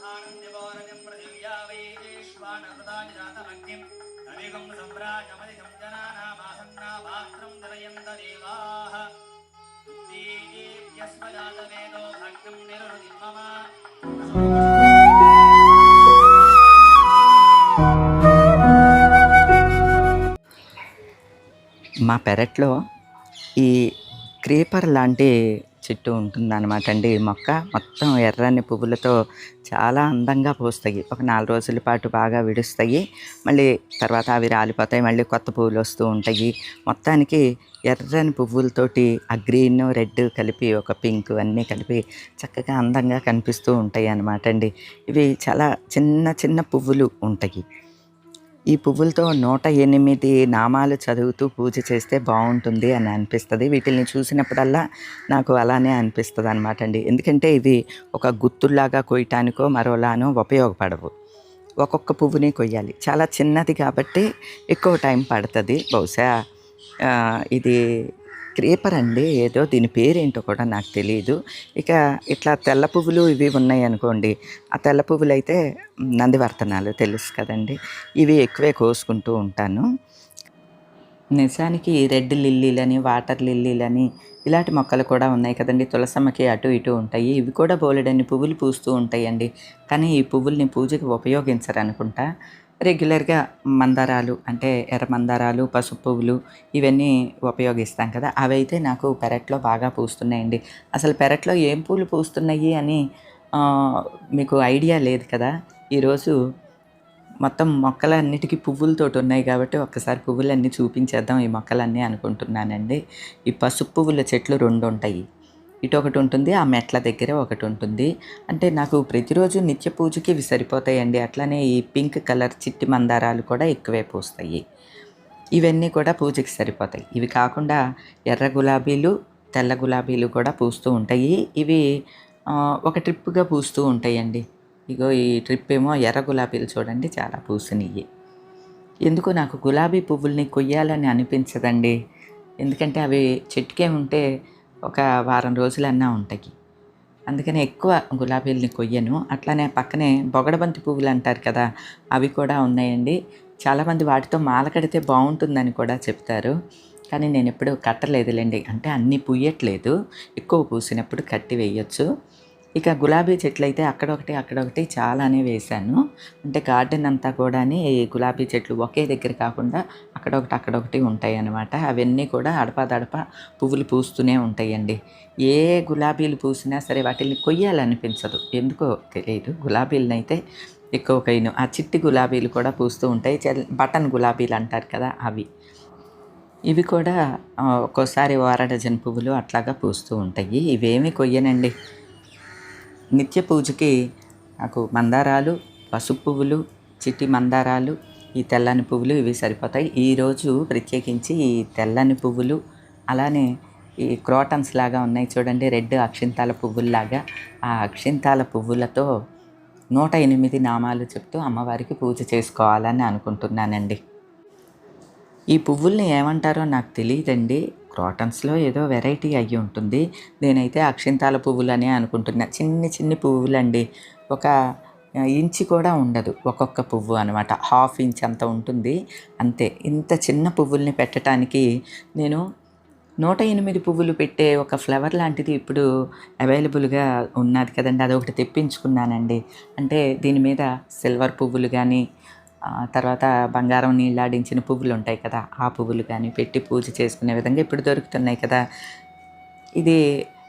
ధానందివోరజం పృథివ్యా వైదేశ్వానృతాని జాతమగ్నిం కవిగం సమ్రాజమదిగం జనానామాసన్నా పాత్రం జనయంత దేవాః. ఉత్తీయేత్యస్మజాతవేదో భక్తం నిరుహృతి మమ. మా పెరట్లో ఈ క్రీపర్ లాంటి చెట్టు ఉంటుందన్నమాట అండి. మొక్క మొత్తం ఎర్రని పువ్వులతో చాలా అందంగా పూస్తాయి. ఒక నాలుగు రోజుల పాటు బాగా విడుస్తాయి. మళ్ళీ తర్వాత అవి రాలిపోతాయి. మళ్ళీ కొత్త పువ్వులు వస్తూ ఉంటాయి. మొత్తానికి ఎర్రని పువ్వులతోటి ఆ గ్రీన్ రెడ్ కలిపి ఒక పింక్ అన్నీ కలిపి చక్కగా అందంగా కనిపిస్తూ ఉంటాయి అన్నమాట అండి. ఇవి చాలా చిన్న చిన్న పువ్వులు ఉంటాయి. ఈ పువ్వులతో నూట ఎనిమిది నామాలు చదువుతూ పూజ చేస్తే బాగుంటుంది అని అనిపిస్తుంది. వీటిని చూసినప్పుడల్లా నాకు అలానే అనిపిస్తుంది అనమాట అండి. ఎందుకంటే ఇవి ఒక గుత్తుల్లాగా కొయ్యటానికో మరోలానో ఉపయోగపడవు. ఒక్కొక్క పువ్వుని కొయ్యాలి. చాలా చిన్నది కాబట్టి ఎక్కువ టైం పడుతుంది. బహుశా ఇది క్రీపర్ అండి. ఏదో దీని పేరేంటో కూడా నాకు తెలియదు ఇక ఇట్లా తెల్ల పువ్వులు ఇవి ఉన్నాయి అనుకోండి. ఆ తెల్ల పువ్వులు అయితే నందివర్తనాలు తెలుసు కదండి. ఇవి ఎక్కువే కోసుకుంటూ ఉంటాను. నిజానికి రెడ్ లిల్లీలని వాటర్ లిల్లీలని ఇలాంటి మొక్కలు కూడా ఉన్నాయి కదండి. తులసమ్మకి అటు ఇటు ఉంటాయి. ఇవి కూడా బోలెడన్ని పువ్వులు పూస్తూ ఉంటాయండి. కానీ ఈ పువ్వుల్ని పూజకి ఉపయోగించరు అనుకుంటా రెగ్యులర్గా మందారాలు అంటే ఎర్ర మందారాలు పసుపు పువ్వులు ఇవన్నీ ఉపయోగిస్తాం కదా. అవి అయితే నాకు పెరట్లో బాగా పూస్తున్నాయండి. అసలు పెరట్లో ఏం పూలు పూస్తున్నాయి అని మీకు ఐడియా లేదు కదా. ఈరోజు మొత్తం మొక్కలన్నిటికీ పువ్వులతోటి ఉన్నాయి కాబట్టి ఒక్కసారి పువ్వులన్నీ చూపించేద్దాం ఈ మొక్కలన్నీ అనుకుంటున్నానండి. ఈ పసుపు పువ్వుల చెట్లు రెండు ఉంటాయి ఇటు ఒకటి ఉంటుంది ఆ మెట్ల దగ్గర ఒకటి ఉంటుంది. అంటే నాకు ప్రతిరోజు నిత్య పూజకి ఇవి సరిపోతాయండి. అట్లానే ఈ పింక్ కలర్ చిట్టి మందారాలు కూడా ఎక్కువే పూస్తాయి ఇవన్నీ కూడా పూజకి సరిపోతాయి. ఇవి కాకుండా ఎర్ర గులాబీలు తెల్ల గులాబీలు కూడా పూస్తూ ఉంటాయి. ఇవి ఒక ట్రిప్గా పూస్తూ ఉంటాయండి. ఇగో ఈ ట్రిప్ ఏమో ఎర్ర గులాబీలు చూడండి చాలా పూసినవి ఎందుకు నాకు గులాబీ పువ్వుల్ని కొయ్యాలని అనిపించదండి. ఎందుకంటే అవి చెట్టుకే ఉంటే ఒక వారం రోజులన్నా ఉంటాయి అందుకని ఎక్కువ గులాబీలని కొయ్యను. అట్లానే పక్కనే బొగడబంతి పువ్వులు అంటారు కదా అవి కూడా ఉన్నాయండి. చాలామంది వాటితో మాల కడితే బాగుంటుందని కూడా చెప్తారు. కానీ నేను ఎప్పుడూ కట్టలేదులేండి. అంటే అన్నీ పూయట్లేదు ఎక్కువ పూసినప్పుడు కట్టి వేయచ్చు. ఇక గులాబీ చెట్లు అయితే అక్కడొకటి అక్కడొకటి చాలానే వేశాను. అంటే గార్డెన్ అంతా కూడా గులాబీ చెట్లు ఒకే దగ్గర కాకుండా అక్కడొకటి అక్కడొకటి ఉంటాయి అన్నమాట అవన్నీ కూడా అడపాదడప పువ్వులు పూస్తూనే ఉంటాయండి. ఏ గులాబీలు పూసినా సరే వాటిని కొయ్యాలనిపించదు. ఎందుకో తెలియదు గులాబీలనైతే ఎక్కువ కైను ఆ చిట్టి గులాబీలు కూడా పూస్తూ ఉంటాయి. బటన్ గులాబీలు అంటారు కదా అవి. ఇవి కూడా ఒక్కోసారి వార డజన్ పువ్వులు అట్లాగా పూస్తూ ఉంటాయి. ఇవేమీ కొయ్యనండి. నిత్య పూజకి నాకు మందారాలు పసుపు పువ్వులు చిట్టి మందారాలు ఈ తెల్లని పువ్వులు ఇవి సరిపోతాయి. ఈరోజు ప్రత్యేకించి ఈ తెల్లని పువ్వులు అలానే ఈ క్రోటన్స్ లాగా ఉన్నాయి చూడండి రెడ్ అక్షింతాల పువ్వుల్లాగా. ఆ అక్షింతాల పువ్వులతో నూట ఎనిమిది నామాలు చెప్తూ అమ్మవారికి పూజ చేసుకోవాలని అనుకుంటున్నానండి. ఈ పువ్వుల్ని ఏమంటారో నాకు తెలియదండి. క్రాటన్స్లో ఏదో వెరైటీ అయ్యి ఉంటుంది. నేనైతే అక్షింతాల పువ్వులనే అనుకుంటున్నా. చిన్ని చిన్ని పువ్వులండి. ఒక ఇంచి కూడా ఉండదు. ఒక్కొక్క పువ్వు అనమాట. హాఫ్ ఇంచ్ అంత ఉంటుంది. అంతే. ఇంత చిన్న పువ్వుల్ని పెట్టడానికి నేను నూట ఎనిమిది పువ్వులు పెట్టే ఒక ఫ్లవర్ లాంటిది ఇప్పుడు అవైలబుల్గా ఉన్నది కదండి. అదొకటి తెప్పించుకున్నానండి. అంటే దీని మీద సిల్వర్ పువ్వులు కానీ తర్వాత బంగారం నీళ్ళాడించిన పువ్వులు ఉంటాయి కదా ఆ పువ్వులు కానీ పెట్టి పూజ చేసుకునే విధంగా ఇప్పుడు దొరుకుతున్నాయి కదా. ఇది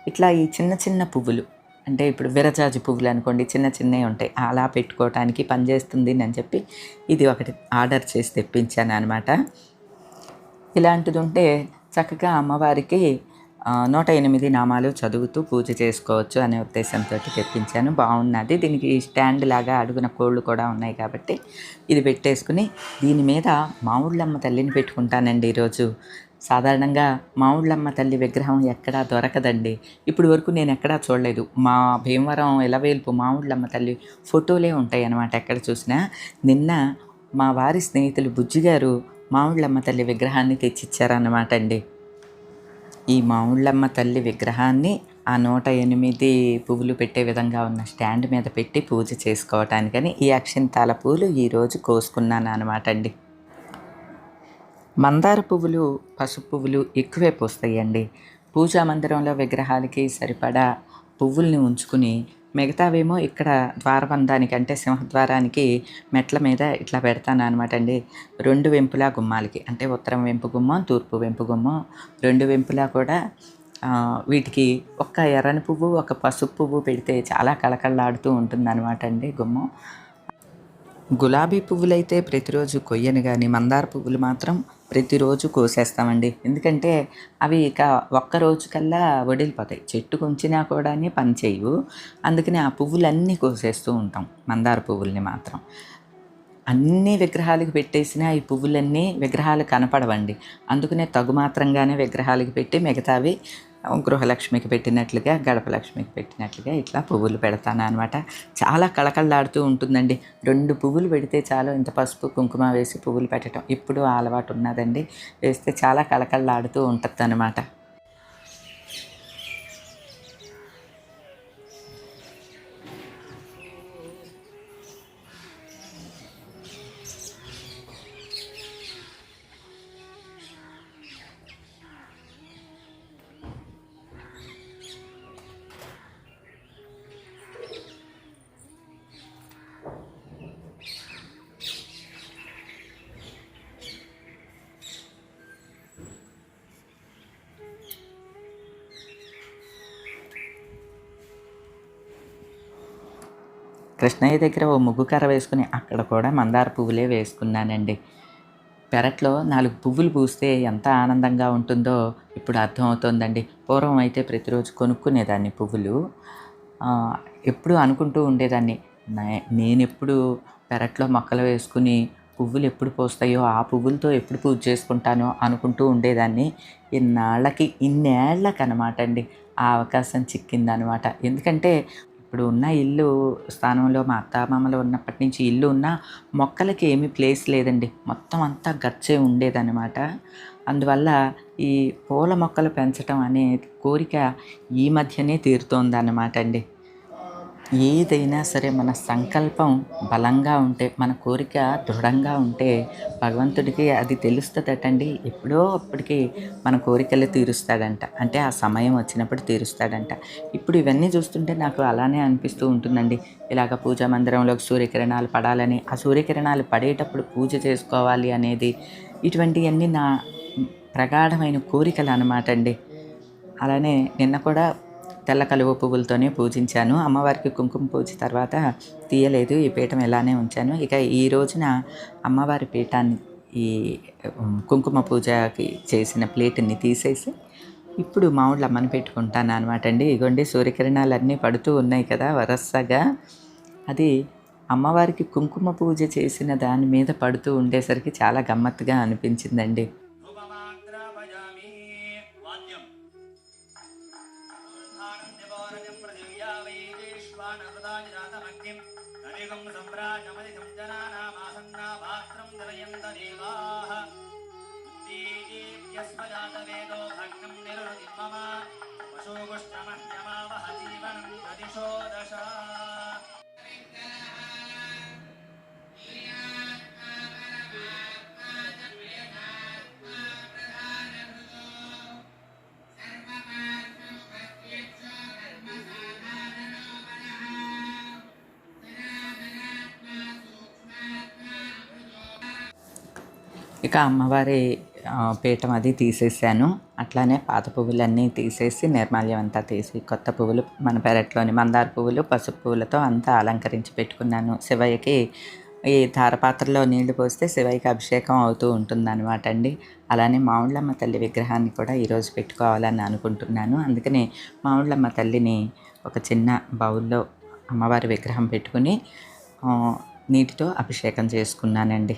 ఇట్లా ఈ చిన్న చిన్న పువ్వులు అంటే ఇప్పుడు విరజాజు పువ్వులు అనుకోండి చిన్న చిన్నవి ఉంటాయి. అలా పెట్టుకోవటానికి పనిచేస్తుంది అని చెప్పి ఇది ఒకటి ఆర్డర్ చేసి తెప్పించాను అనమాట ఇలాంటిది ఉంటే చక్కగా అమ్మవారికి నూట ఎనిమిది నామాలు చదువుతూ పూజ చేసుకోవచ్చు అనే ఉద్దేశంతో తెప్పించాను. బాగున్నది. దీనికి స్టాండ్ లాగా అడుగున కోళ్ళు కూడా ఉన్నాయి కాబట్టి ఇది పెట్టేసుకుని దీని మీద మామిళ్ళమ్మ తల్లిని పెట్టుకుంటానండి ఈరోజు. సాధారణంగా మామిళ్ళమ్మ తల్లి విగ్రహం ఎక్కడా దొరకదండి. ఇప్పుడు వరకు నేను ఎక్కడా చూడలేదు. మా భీమవరం ఎలవేల్పు మామిళ్ళమ్మ తల్లి ఫోటోలే ఉంటాయి అన్నమాట ఎక్కడ చూసినా. నిన్న మా వారి స్నేహితులు బుజ్జిగారు మామిళ్ళమ్మ తల్లి విగ్రహాన్ని తెచ్చిచ్చారన్నమాట అండి. ఈ మావుళ్ళమ్మ తల్లి విగ్రహాన్ని ఆ నూట ఎనిమిది పువ్వులు పెట్టే విధంగా ఉన్న స్టాండ్ మీద పెట్టి పూజ చేసుకోవటానికని ఈ అక్షింతాల పూలు ఈరోజు కోసుకున్నాను అనమాట అండి. మందార పువ్వులు పసుపు పువ్వులు ఎక్కువే పూస్తాయండి. పూజా మందిరంలో విగ్రహాలకి సరిపడా పువ్వుల్ని ఉంచుకుని మిగతావేమో ఇక్కడ ద్వారబంధానికి అంటే సింహద్వారానికి మెట్ల మీద ఇట్లా పెడతాను అనమాట అండి రెండు వెంపులా గుమ్మాలకి అంటే ఉత్తరం వెంపు గుమ్మం తూర్పు వెంపు గుమ్మం. రెండు వెంపులా కూడా వీటికి ఒక్క ఎర్రని పువ్వు ఒక పసుపు పువ్వు పెడితే చాలా కళకళలాడుతూ ఉంటుంది అనమాట అండి గుమ్మం. గులాబీ పువ్వులైతే ప్రతిరోజు కొయ్యను కానీ మందార పువ్వులు మాత్రం ప్రతిరోజు కోసేస్తామండి. ఎందుకంటే అవి ఇక ఒక్క కల్లా వడిలిపోతాయి. చెట్టు ఉంచినా కూడా పని చేయవు అందుకని ఆ పువ్వులన్నీ కోసేస్తూ ఉంటాం. మందార పువ్వుల్ని మాత్రం. అన్ని విగ్రహాలకు పెట్టేసిన ఈ పువ్వులన్నీ విగ్రహాలు కనపడవండి. అందుకనే తగు మాత్రంగానే విగ్రహాలకు పెట్టి మిగతావి గృహలక్ష్మికి పెట్టినట్లుగా గడపలక్ష్మికి పెట్టినట్లుగా ఇట్లా పువ్వులు పెడతాను అనమాట చాలా కళకళలాడుతూ ఉంటుందండి. రెండు పువ్వులు పెడితే చాలు ఇంత పసుపు కుంకుమ వేసి పువ్వులు పెట్టడం ఇప్పుడు ఆ అలవాటు ఉన్నదండి. వేస్తే చాలా కళకళలాడుతూ ఉంటుంది అనమాట కృష్ణయ్య దగ్గర ఓ ముగ్గు కర్ర వేసుకుని అక్కడ కూడా మందార పువ్వులే వేసుకున్నానండి. పెరట్లో నాలుగు పువ్వులు పూస్తే ఎంత ఆనందంగా ఉంటుందో ఇప్పుడు అర్థమవుతోందండి. పూర్వం అయితే ప్రతిరోజు కొనుక్కునేదాన్ని పువ్వులు. ఎప్పుడు అనుకుంటూ ఉండేదాన్ని. నేను ఎప్పుడు పెరట్లో మొక్కలు వేసుకుని పువ్వులు ఎప్పుడు పూస్తాయో ఆ పువ్వులతో ఎప్పుడు పూజ చేసుకుంటానో అనుకుంటూ ఉండేదాన్ని. ఇన్నాళ్ళకి ఇన్నేళ్ళకి అనమాట అండి ఆ అవకాశం చిక్కిందనమాట. ఎందుకంటే ఇప్పుడు ఉన్న ఇల్లు స్థానంలో మా అత్తామామలు ఉన్నప్పటి నుంచి ఇల్లు ఉన్న మొక్కలకి ఏమీ ప్లేస్ లేదండి. మొత్తం అంతా గచ్చే ఉండేదన్నమాట. అందువల్ల ఈ పూల మొక్కలు పెంచడం అనే కోరిక ఈ మధ్యనే తీరుతోందన్నమాట అండి. ఏదైనా సరే మన సంకల్పం బలంగా ఉంటే మన కోరిక దృఢంగా ఉంటే భగవంతుడికి అది తెలుస్తుందటండి. ఎప్పుడో అప్పటికి మన కోరికలు తీరుస్తాడంట. అంటే ఆ సమయం వచ్చినప్పుడు తీరుస్తాడంట. ఇప్పుడు ఇవన్నీ చూస్తుంటే నాకు అలానే అనిపిస్తూ ఉంటుందండి. ఇలాగ పూజా మందిరంలోకి సూర్యకిరణాలు పడాలని ఆ సూర్యకిరణాలు పడేటప్పుడు పూజ చేసుకోవాలి అనేది ఇటువంటివన్నీ నా ప్రగాఢమైన కోరికలు అనమాట అండి. అలానే నిన్న కూడా తెల్ల కలువ పువ్వులతోనే పూజించాను. అమ్మవారికి కుంకుమ పూజ తర్వాత తీయలేదు. ఈ పీఠం ఇలానే ఉంచాను. ఇక ఈ రోజున అమ్మవారి పీఠాన్ని ఈ కుంకుమ పూజకి చేసిన ప్లేట్ని తీసేసి ఇప్పుడు మామిళ్ళు అమ్మని పెట్టుకుంటాను అనమాట అండి. ఇగోండి సూర్యకిరణాలు అన్నీ పడుతూ ఉన్నాయి కదా వరసగా. అది అమ్మవారికి కుంకుమ పూజ చేసిన దాని మీద పడుతూ ఉండేసరికి చాలా గమ్మత్తుగా అనిపించిందండి. ఇక అమ్మవారి పీఠం అది తీసేసాను. అట్లానే పాత పువ్వులన్నీ తీసేసి నిర్మాల్యం అంతా తీసి కొత్త పువ్వులు మన పెరట్లోని మందార పువ్వులు పసుపు పువ్వులతో అంతా అలంకరించి పెట్టుకున్నాను. శివయ్యకి ఈ ధారపాత్రలో నీళ్ళు పోస్తే శివయ్యకి అభిషేకం అవుతూ ఉంటుందన్నమాట అండి. అలానే మామిళ్ళమ్మ తల్లి విగ్రహాన్ని కూడా ఈరోజు పెట్టుకోవాలని అనుకుంటున్నాను. అందుకని మామిళ్ళమ్మ తల్లిని ఒక చిన్న బౌల్లో అమ్మవారి విగ్రహం పెట్టుకుని నీటితో అభిషేకం చేసుకున్నానండి.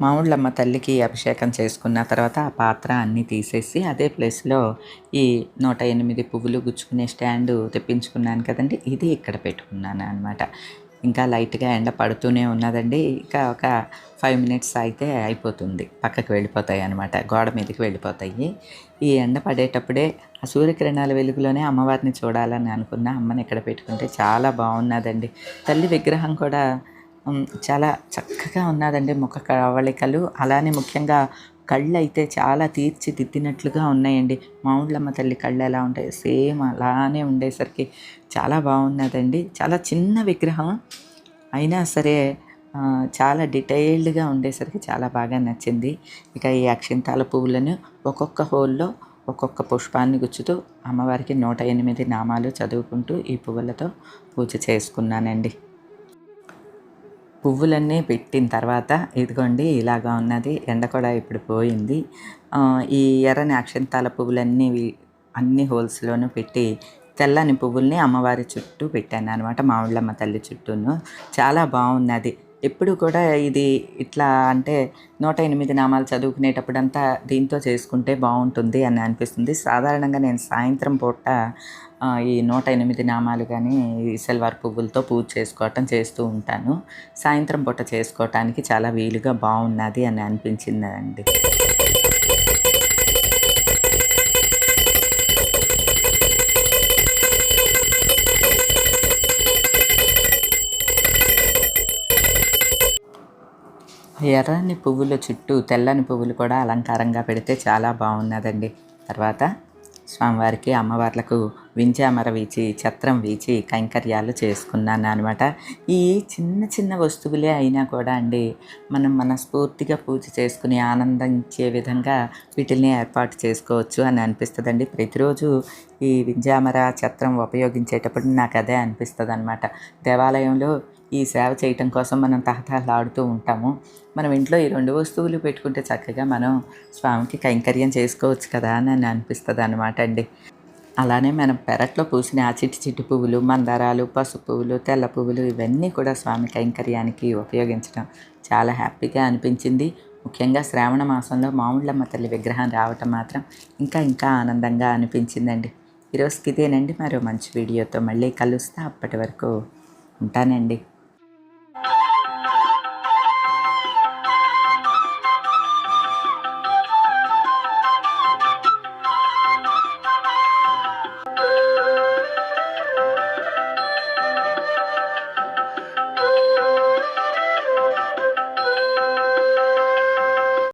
మామిళ్ళమ్మ తల్లికి అభిషేకం చేసుకున్న తర్వాత ఆ పాత్ర అన్నీ తీసేసి అదే ప్లేస్లో ఈ నూట ఎనిమిది పువ్వులు గుచ్చుకునే స్టాండు తెప్పించుకున్నాను కదండి ఇది ఇక్కడ పెట్టుకున్నాను అనమాట ఇంకా లైట్గా ఎండ పడుతూనే ఉన్నదండి ఇంకా ఒక ఫైవ్ మినిట్స్ అయితే అయిపోతుంది పక్కకు వెళ్ళిపోతాయి అనమాట గోడ మీదకి వెళ్ళిపోతాయి. ఈ ఎండ పడేటప్పుడే ఆ సూర్యకిరణాల వెలుగులోనే అమ్మవారిని చూడాలని అనుకున్న అమ్మని ఇక్కడ పెట్టుకుంటే చాలా బాగున్నదండి. తల్లి విగ్రహం కూడా చాలా చక్కగా ఉన్నదండి ముఖ కవళికలు. అలానే ముఖ్యంగా కళ్ళు అయితే చాలా తీర్చిదిద్దినట్లుగా ఉన్నాయండి. మామిళ్ళమ్మ తల్లి కళ్ళు ఎలా ఉంటాయి సేమ్ అలానే ఉండేసరికి చాలా బాగున్నదండి. చాలా చిన్న విగ్రహం అయినా సరే చాలా డీటెయిల్డ్గా ఉండేసరికి చాలా బాగా నచ్చింది. ఇక ఈ అక్షింతాల పువ్వులను ఒక్కొక్క హోల్లో ఒక్కొక్క పుష్పాన్ని గుచ్చుతూ అమ్మవారికి నూట ఎనిమిది నామాలు చదువుకుంటూ ఈ పువ్వులతో పూజ చేసుకున్నానండి. పువ్వులన్నీ పెట్టిన తర్వాత ఇదిగోండి ఇలాగా ఉన్నది ఎండ కూడా ఇప్పుడు పోయింది. ఈ ఎర్రని అక్షంతాల పువ్వులన్నీ అన్ని హోల్స్లోనూ పెట్టి తెల్లని పువ్వుల్ని అమ్మవారి చుట్టూ పెట్టాను అనమాట మామిళ్ళమ్మ తల్లి చుట్టూను. చాలా బాగున్నది. ఎప్పుడు కూడా ఇది ఇట్లా అంటే నూట ఎనిమిది నామాలు చదువుకునేటప్పుడంతా దీంతో చేసుకుంటే బాగుంటుంది అని అనిపిస్తుంది. సాధారణంగా నేను సాయంత్రం పూట ఈ నూట ఎనిమిది నామాలు కానీ ఈ పువ్వులతో పూజ చేసుకోవటం చేస్తూ ఉంటాను. సాయంత్రం పూట చేసుకోవటానికి చాలా వీలుగా బాగున్నది అని అనిపించిందండి. ఎర్రని పువ్వుల చుట్టూ తెల్లని పువ్వులు కూడా అలంకారంగా పెడితే చాలా బాగున్నదండి తర్వాత స్వామివారికి అమ్మవార్లకు వింజామర వీచి ఛత్రం వీచి కైంకర్యాలు చేసుకున్నాను అనమాట ఈ చిన్న చిన్న వస్తువులే అయినా కూడా అండి మనం మనస్ఫూర్తిగా పూజ చేసుకుని ఆనందించే విధంగా వీటిల్ని ఏర్పాటు చేసుకోవచ్చు అని అనిపిస్తుందండి. ప్రతిరోజు ఈ వింజామర ఛత్రం ఉపయోగించేటప్పుడు నాకు అదే అనిపిస్తుంది అనమాట దేవాలయంలో ఈ సేవ చేయటం కోసం మనం తహతహలాడుతూ ఉంటాము. మనం ఇంట్లో ఈ రెండు వస్తువులు పెట్టుకుంటే చక్కగా మనం స్వామికి కైంకర్యం చేసుకోవచ్చు కదా అని అని అనిపిస్తుంది అనమాట అండి. అలానే మనం పెరట్లో పూసిన ఆ చిట్టి చిట్టి పువ్వులు మందారాలు పసుపు పువ్వులు తెల్ల పువ్వులు ఇవన్నీ కూడా స్వామి కైంకర్యానికి ఉపయోగించడం చాలా హ్యాపీగా అనిపించింది. ముఖ్యంగా శ్రావణ మాసంలో మామిళ్ళమ్మ తల్లి విగ్రహం రావటం మాత్రం ఇంకా ఇంకా ఆనందంగా అనిపించిందండి. ఈరోజుకి ఇదేనండి మరో మంచి వీడియోతో మళ్ళీ కలుస్తా. అప్పటి వరకు ఉంటానండి.